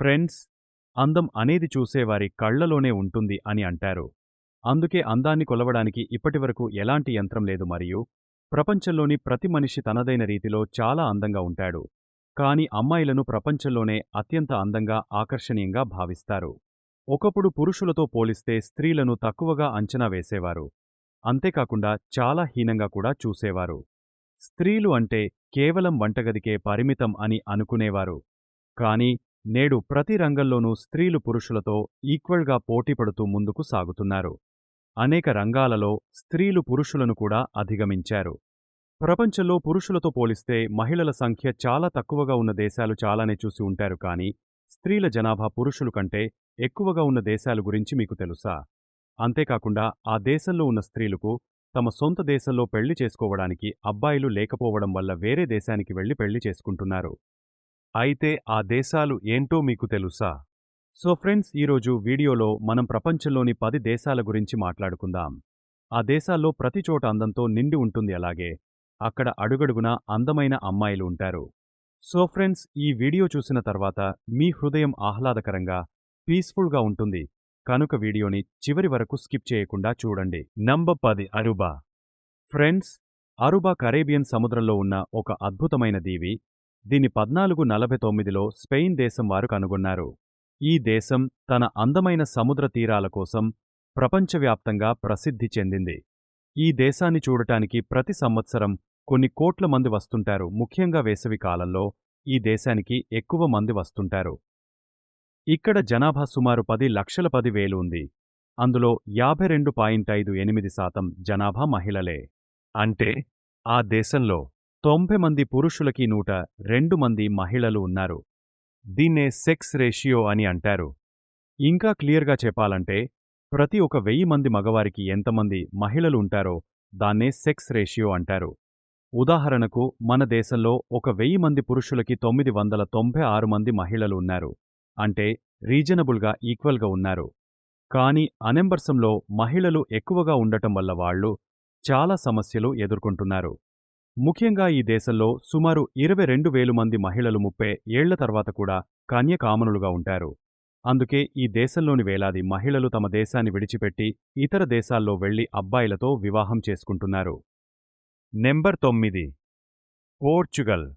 Friends అందం అనేది చూసేవారి కళ్ళలోనే ఉంటుంది అని అంటారు. అందుకే అందాన్ని కొలవడానికి ఇప్పటివరకు ఎలాంటి యంత్రం లేదు మరియు ప్రపంచంలోని ప్రతి మనిషి తనదైన రీతిలో చాలా అందంగా ఉంటాడు. కాని అమ్మాయిలను ప్రపంచంలోనే అత్యంత అందంగా ఆకర్షణీయంగా భావిస్తారు. ఒకప్పుడు పురుషులతో పోలిస్తే స్త్రీలను తక్కువగా అంచనా వేసేవారు. అంతేకాకుండా చాలా హీనంగా కూడా చూసేవారు. స్త్రీలు అంటే కేవలం వంటగదికే పరిమితం అని అనుకునేవారు. కాని నేడు ప్రతి రంగంలోనూ స్త్రీలు పురుషులతో ఈక్వల్గా పోటీపడుతూ ముందుకు సాగుతున్నారు. అనేక రంగాలలో స్త్రీలు పురుషులను కూడా అధిగమించారు. ప్రపంచంలో పురుషులతో పోలిస్తే మహిళల సంఖ్య చాలా తక్కువగా ఉన్న దేశాలు చాలానే చూసి ఉంటారు కానీ స్త్రీల జనాభా పురుషుల కంటే ఎక్కువగా ఉన్న దేశాల గురించి మీకు తెలుసా? అంతేకాకుండా ఆ దేశంలో ఉన్న స్త్రీలకు తమ సొంత దేశంలో పెళ్ళి చేసుకోవడానికి అబ్బాయిలు లేకపోవడం వల్ల వేరే దేశానికి వెళ్ళి పెళ్ళి చేసుకుంటున్నారు. అయితే ఆ దేశాలు ఏంటో మీకు తెలుసా? సో ఫ్రెండ్స్ ఈరోజు వీడియోలో మనం ప్రపంచంలోని పది దేశాల గురించి మాట్లాడుకుందాం. ఆ దేశాల్లో ప్రతి చోట అందంతో నిండి ఉంటుంది అలాగే అక్కడ అడుగడుగునా అందమైన అమ్మాయిలు ఉంటారు. సో ఫ్రెండ్స్ ఈ వీడియో చూసిన తర్వాత మీ హృదయం ఆహ్లాదకరంగా పీస్ఫుల్గా ఉంటుంది. కనుక వీడియోని చివరి వరకు స్కిప్ చేయకుండా చూడండి. నంబర్ పది అరుబా. ఫ్రెండ్స్ అరుబా కరేబియన్ సముద్రంలో ఉన్న ఒక అద్భుతమైన దీవి దీని పద్నాలుగు నలభై తొమ్మిదిలో స్పెయిన్ దేశం వారు కనుగొన్నారు. ఈ దేశం తన అందమైన సముద్ర తీరాల కోసం ప్రపంచవ్యాప్తంగా ప్రసిద్ధి చెందింది. ఈ దేశాన్ని చూడటానికి ప్రతి సంవత్సరం కొన్ని కోట్ల మంది వస్తుంటారు. ముఖ్యంగా వేసవి కాలంలో ఈ దేశానికి ఎక్కువ మంది వస్తుంటారు. ఇక్కడ జనాభా సుమారు పది లక్షల పది వేలు ఉంది. అందులో యాభై రెండు పాయింట్ ఐదు ఎనిమిది శాతం జనాభా మహిళలే. అంటే ఆ దేశంలో తొంభై మంది పురుషులకి నూట రెండు మంది మహిళలు ఉన్నారు. దీన్నే సెక్స్ రేషియో అని అంటారు. ఇంకా క్లియర్గా చెప్పాలంటే ప్రతి ఒక వెయ్యి మంది మగవారికి ఎంతమంది మహిళలు ఉంటారో దాన్నే సెక్స్ రేషియో అంటారు. ఉదాహరణకు మన దేశంలో ఒక వెయ్యి మంది పురుషులకి తొమ్మిది వందల తొంభై ఆరు మంది మహిళలు ఉన్నారు. అంటే రీజనబుల్గా ఈక్వల్గా ఉన్నారు. కాని అనెంబర్సంలో మహిళలు ఎక్కువగా ఉండటం వల్ల వాళ్ళు చాలా సమస్యలు ఎదుర్కొంటున్నారు. ముఖ్యంగా ఈ దేశంలో సుమారు ఇరవై రెండు వేలు మంది మహిళలు ముప్పై ఏళ్ళ తర్వాత కూడా కన్యకామనులుగా ఉంటారు. అందుకే ఈ దేశంలోని వేలాది మహిళలు తమ దేశాన్ని విడిచిపెట్టి ఇతర దేశాల్లో వెళ్ళి అబ్బాయిలతో వివాహం చేసుకుంటున్నారు. నెంబర్ తొమ్మిది. పోర్చుగల్.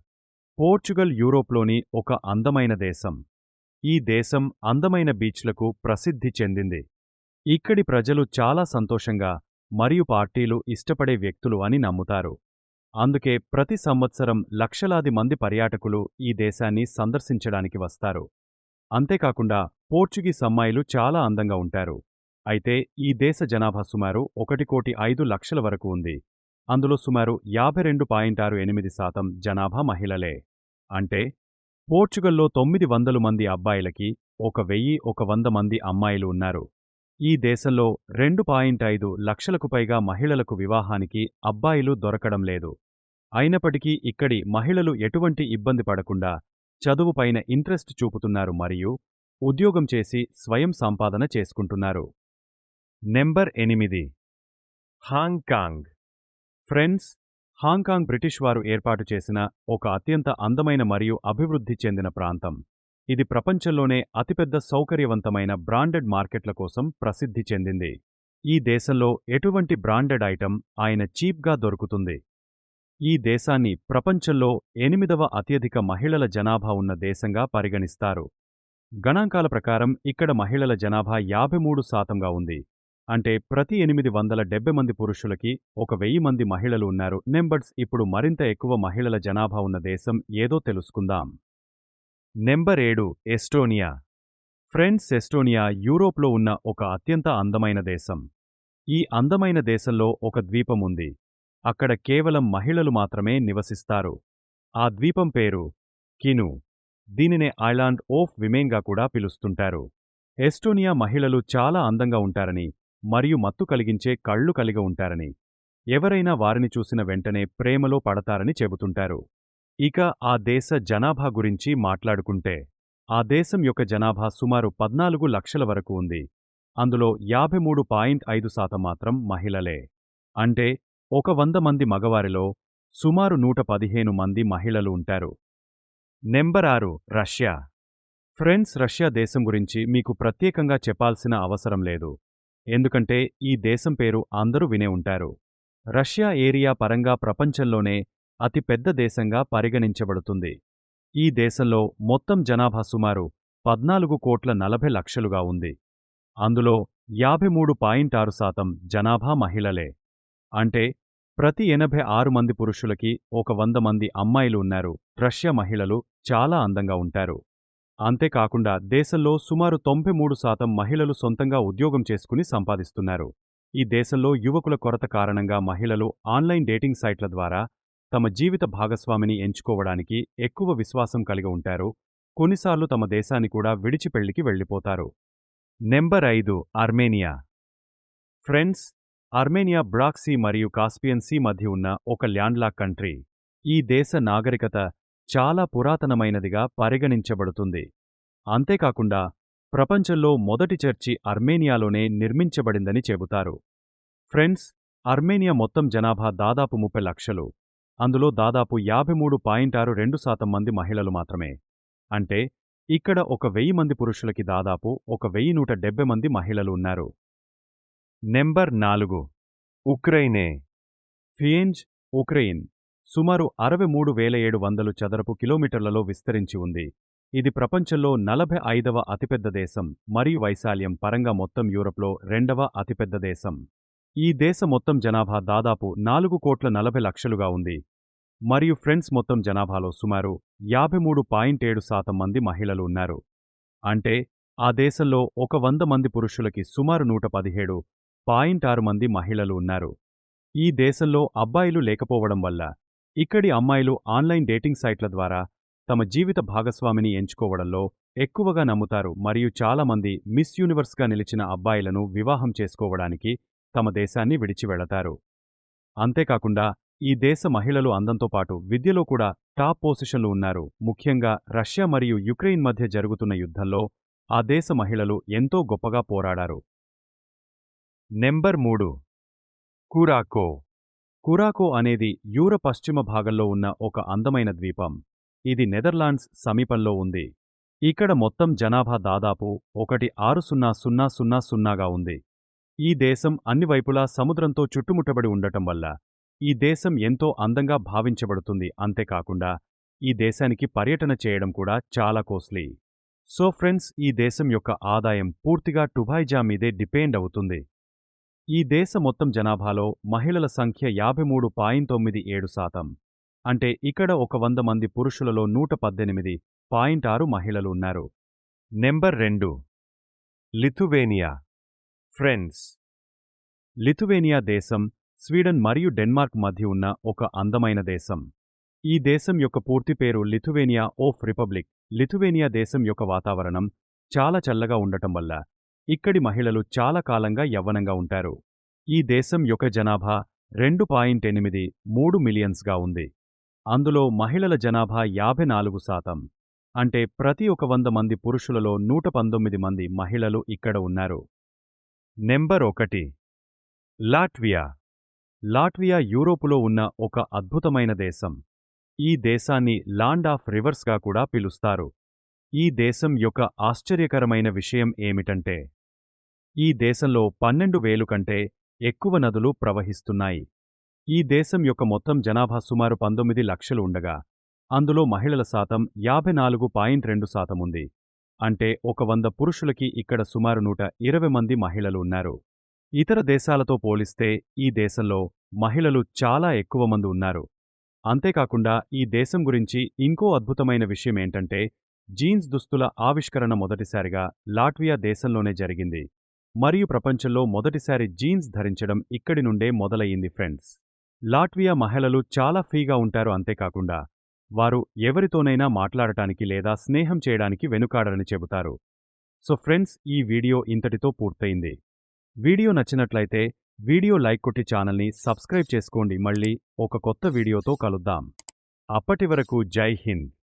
పోర్చుగల్ యూరోప్లోని ఒక అందమైన దేశం. ఈ దేశం అందమైన బీచ్లకు ప్రసిద్ధి చెందింది. ఇక్కడి ప్రజలు చాలా సంతోషంగా మరియు పార్టీలు ఇష్టపడే వ్యక్తులు అని నమ్ముతారు. అందుకే ప్రతి సంవత్సరం లక్షలాది మంది పర్యాటకులు ఈ దేశాన్ని సందర్శించడానికి వస్తారు. అంతేకాకుండా పోర్చుగీస్ అమ్మాయిలు చాలా అందంగా ఉంటారు. అయితే ఈ దేశ జనాభా సుమారు ఒకటి కోటి ఐదు లక్షల వరకు ఉంది. అందులో సుమారు యాభై రెండు పాయింట్ ఆరు ఎనిమిది శాతం జనాభా మహిళలే. అంటే పోర్చుగల్లో తొమ్మిది వందలు మంది అబ్బాయిలకి ఒక వెయ్యి ఒక వంద మంది అమ్మాయిలు ఉన్నారు. ఈ దేశంలో రెండు పాయింట్ ఐదు లక్షలకు పైగా మహిళలకు వివాహానికి అబ్బాయిలు దొరకడం లేదు. అయినప్పటికీ ఇక్కడి మహిళలు ఎటువంటి ఇబ్బంది పడకుండా చదువుపైన ఇంట్రెస్ట్ చూపుతున్నారు మరియు ఉద్యోగం చేసి స్వయం సంపాదన చేసుకుంటున్నారు. నెంబర్ ఎనిమిది. హాంకాంగ్ ఫ్రెండ్స్ హాంకాంగ్ బ్రిటిష్ వారు ఏర్పాటు చేసిన ఒక అత్యంత అందమైన మరియు అభివృద్ధి చెందిన ప్రాంతం. ఇది ప్రపంచంలోనే అతిపెద్ద సౌకర్యవంతమైన బ్రాండెడ్ మార్కెట్ల కోసం ప్రసిద్ధి చెందింది. ఈ దేశంలో ఎటువంటి బ్రాండెడ్ ఐటెం ఆయన చీప్గా దొరుకుతుంది. ఈ దేశాన్ని ప్రపంచంలో ఎనిమిదవ అత్యధిక మహిళల జనాభా ఉన్న దేశంగా పరిగణిస్తారు. గణాంకాల ప్రకారం ఇక్కడ మహిళల జనాభా యాభై మూడు శాతంగా ఉంది. అంటే ప్రతి ఎనిమిది వందల డెబ్బై మంది పురుషులకి ఒక వెయ్యి మంది మహిళలు ఉన్నారు. నెంబర్స్ ఇప్పుడు మరింత ఎక్కువ మహిళల జనాభా ఉన్న దేశం ఏదో తెలుసుకుందాం. నెంబర్ ఏడు ఎస్టోనియా. ఫ్రెండ్స్ ఎస్టోనియా యూరోప్లో ఉన్న ఒక అత్యంత అందమైన దేశం. ఈ అందమైన దేశంలో ఒక ద్వీపం ఉంది. అక్కడ కేవలం మహిళలు మాత్రమే నివసిస్తారు. ఆ ద్వీపం పేరు కిను. దీనినే ఐలాండ్ ఓఫ్ విమెన్గా కూడా పిలుస్తుంటారు. ఎస్టోనియా మహిళలు చాలా అందంగా ఉంటారని మరియు మత్తు కలిగించే కళ్ళు కలిగి ఉంటారని ఎవరైనా వారిని చూసిన వెంటనే ప్రేమలో పడతారని చెబుతుంటారు. ఇక ఆ దేశ జనాభా గురించి మాట్లాడుకుంటే ఆ దేశం యొక్క జనాభా సుమారు పద్నాలుగు లక్షల వరకు ఉంది. అందులో యాభై మూడు పాయింట్ ఐదు శాతం మాత్రం మహిళలే. అంటే ఒక వంద మంది మగవారిలో సుమారు నూట పదిహేను మంది మహిళలు ఉంటారు. నెంబర్ ఆరు రష్యా. ఫ్రెండ్స్ రష్యా దేశం గురించి మీకు ప్రత్యేకంగా చెప్పాల్సిన అవసరం లేదు. ఎందుకంటే ఈ దేశం పేరు అందరూ వినే ఉంటారు. రష్యా ఏరియా పరంగా ప్రపంచంలోనే అతి పెద్ద దేశంగా పరిగణించబడుతుంది. ఈ దేశంలో మొత్తం జనాభా సుమారు పద్నాలుగు కోట్ల నలభై లక్షలుగా ఉంది. అందులో యాభై మూడు పాయింట్ ఆరు శాతం జనాభా మహిళలే. అంటే ప్రతి ఎనభై ఆరు మంది పురుషులకి ఒక వంద మంది అమ్మాయిలు ఉన్నారు. రష్యా మహిళలు చాలా అందంగా ఉంటారు. అంతేకాకుండా దేశంలో సుమారు తొంభై మూడు శాతం మహిళలు సొంతంగా ఉద్యోగం చేసుకుని సంపాదిస్తున్నారు. ఈ దేశంలో యువకుల కొరత కారణంగా మహిళలు ఆన్లైన్ డేటింగ్ సైట్ల ద్వారా తమ జీవిత భాగస్వామిని ఎంచుకోవడానికి ఎక్కువ విశ్వాసం కలిగి ఉంటారు. కొన్నిసార్లు తమ దేశాన్ని కూడా విడిచి పెళ్ళికి వెళ్ళిపోతారు. నెంబర్ ఐదు Armenia. Friends Armenia Black Sea మరియు కాస్పియన్ సీ మధ్య ఉన్న ఒక ల్యాండ్లాక్ కంట్రీ. ఈ దేశ నాగరికత చాలా పురాతనమైనదిగా పరిగణించబడుతుంది. అంతేకాకుండా ప్రపంచంలో మొదటి చర్చి అర్మేనియాలోనే నిర్మించబడిందని చెబుతారు. ఫ్రెండ్స్ అర్మేనియా మొత్తం జనాభా దాదాపు ముప్పై లక్షలు. అందులో దాదాపు యాభై మూడు పాయింట్ ఆరు రెండు శాతం మంది మహిళలు మాత్రమే. అంటే ఇక్కడ ఒక వెయ్యి మంది పురుషులకి దాదాపు ఒక వెయ్యి నూట డెబ్బై మంది మహిళలు ఉన్నారు. నెంబర్ నాలుగు. ఉక్రెయినే. ఫియేంజ్ ఉక్రెయిన్. సుమారు అరవై మూడు వేల ఏడు వందలు చదరపు కిలోమీటర్లలో విస్తరించి ఉంది. ఇది ప్రపంచంలో నలభై ఐదవ అతిపెద్ద దేశం మరియు వైశాల్యం పరంగా మొత్తం యూరప్లో రెండవ అతిపెద్ద దేశం. ఈ దేశ మొత్తం జనాభా దాదాపు నాలుగు కోట్ల నలభై లక్షలుగా ఉంది. మరియు ఫ్రెండ్స్ మొత్తం జనాభాలో సుమారు యాభై మూడు పాయింట్ ఏడు శాతం మంది మహిళలు ఉన్నారు. అంటే ఆ దేశంలో ఒక వంద మంది పురుషులకి సుమారు నూట పదిహేడు పాయింట్ ఆరు మంది మహిళలు ఉన్నారు. ఈ దేశంలో అబ్బాయిలు లేకపోవడం వల్ల ఇక్కడి అమ్మాయిలు ఆన్లైన్ డేటింగ్ సైట్ల ద్వారా తమ జీవిత భాగస్వామిని ఎంచుకోవడంలో ఎక్కువగా నమ్ముతారు. మరియు చాలామంది మిస్ యూనివర్స్గా నిలిచిన అబ్బాయిలను వివాహం చేసుకోవడానికి తమ దేశాన్ని విడిచి వెళతారు అంతేకాకుండా ఈ దేశ మహిళలు అందంతో పాటు విద్యలో కూడా టాప్ పొజిషన్లు ఉన్నారు. ముఖ్యంగా రష్యా మరియు యుక్రెయిన్ మధ్య జరుగుతున్న యుద్ధంలో ఆ దేశ మహిళలు ఎంతో గొప్పగా పోరాడారు. నెంబర్ మూడు. కూరాకో. కూరాకో అనేది యూర పశ్చిమ భాగంలో ఉన్న ఒక అందమైన ద్వీపం. ఇది నెదర్లాండ్స్ సమీపంలో ఉంది. ఇక్కడ మొత్తం జనాభా దాదాపు ఒకటి ఆరు సున్నా సున్నా సున్నా సున్నాగా ఉంది. ఈ దేశం అన్ని వైపులా సముద్రంతో చుట్టుముట్టబడి ఉండటం వల్ల ఈ దేశం ఎంతో అందంగా భావించబడుతుంది. అంతేకాకుండా ఈ దేశానికి పర్యటన చేయడం కూడా చాలా కోస్లీ సో ఫ్రెండ్స్ ఈ దేశం యొక్క ఆదాయం పూర్తిగా టుబాయిజా మీదే డిపెండ్ అవుతుంది. ఈ దేశ మొత్తం జనాభాలో మహిళల సంఖ్య యాభై మూడు పాయింట్ తొమ్మిది ఏడు శాతం. అంటే ఇక్కడ ఒక వంద మంది పురుషులలో నూట పద్దెనిమిది పాయింట్ ఆరు మహిళలు ఉన్నారు. నెంబర్ రెండు. లిథువేనియా. ఫ్రెండ్స్ లిథువేనియా దేశం స్వీడన్ మరియు డెన్మార్క్ మధ్య ఉన్న ఒక అందమైన దేశం. ఈ దేశం యొక్క పూర్తి పేరు లిథువేనియా ఓఫ్ రిపబ్లిక్. లిథువేనియా దేశం యొక్క వాతావరణం చాలా చల్లగా ఉండటం వల్ల ఇక్కడి మహిళలు చాలా కాలంగా యవ్వనంగా ఉంటారు. ఈ దేశం యొక్క జనాభా రెండు పాయింట్ ఎనిమిది మూడు మిలియన్స్గా ఉంది. అందులో మహిళల జనాభా యాభై నాలుగు శాతం. అంటే ప్రతి ఒక వంద మంది పురుషులలో నూట పంతొమ్మిది మంది మహిళలు ఇక్కడ ఉన్నారు. నెంబర్ ఒకటి. లాట్వియా. లాట్వియా యూరోపులో ఉన్న ఒక అద్భుతమైన దేశం. ఈ దేశాన్ని లాండ్ ఆఫ్ రివర్స్గా కూడా పిలుస్తారు. ఈ దేశం యొక్క ఆశ్చర్యకరమైన విషయం ఏమిటంటే ఈ దేశంలో పన్నెండు వేలు కంటే ఎక్కువ నదులు ప్రవహిస్తున్నాయి. ఈ దేశం యొక్క మొత్తం జనాభా సుమారు పంతొమ్మిది లక్షలు ఉండగా అందులో మహిళల శాతం యాభై నాలుగు పాయింట్ రెండు శాతం ఉంది. అంటే ఒక వంద పురుషులకి ఇక్కడ సుమారు నూట ఇరవై మంది మహిళలు ఉన్నారు. ఇతర దేశాలతో పోలిస్తే ఈ దేశంలో మహిళలు చాలా ఎక్కువ మంది ఉన్నారు. అంతేకాకుండా ఈ దేశం గురించి ఇంకో అద్భుతమైన విషయం ఏంటంటే జీన్స్ దుస్తుల ఆవిష్కరణ మొదటిసారిగా లాట్వియా దేశంలోనే జరిగింది. మరియు ప్రపంచంలో మొదటిసారి జీన్స్ ధరించడం ఇక్కడి నుండే మొదలయ్యింది ఫ్రెండ్స్. లాట్వియా మహిళలు చాలా ఫీగా ఉంటారు అంతేకాకుండా వారు ఎవరితోనైనా మాట్లాడటానికి లేదా స్నేహం చేయడానికి వెనుకాడరని చెబుతారు. సో ఫ్రెండ్స్ ఈ వీడియో ఇంతటితో పూర్తయింది. వీడియో నచ్చినట్లయితే వీడియో లైక్ కొట్టి ఛానల్ని సబ్స్క్రైబ్ చేసుకోండి. మళ్ళీ ఒక కొత్త వీడియోతో కలుద్దాం. అప్పటి వరకు జై హింద్.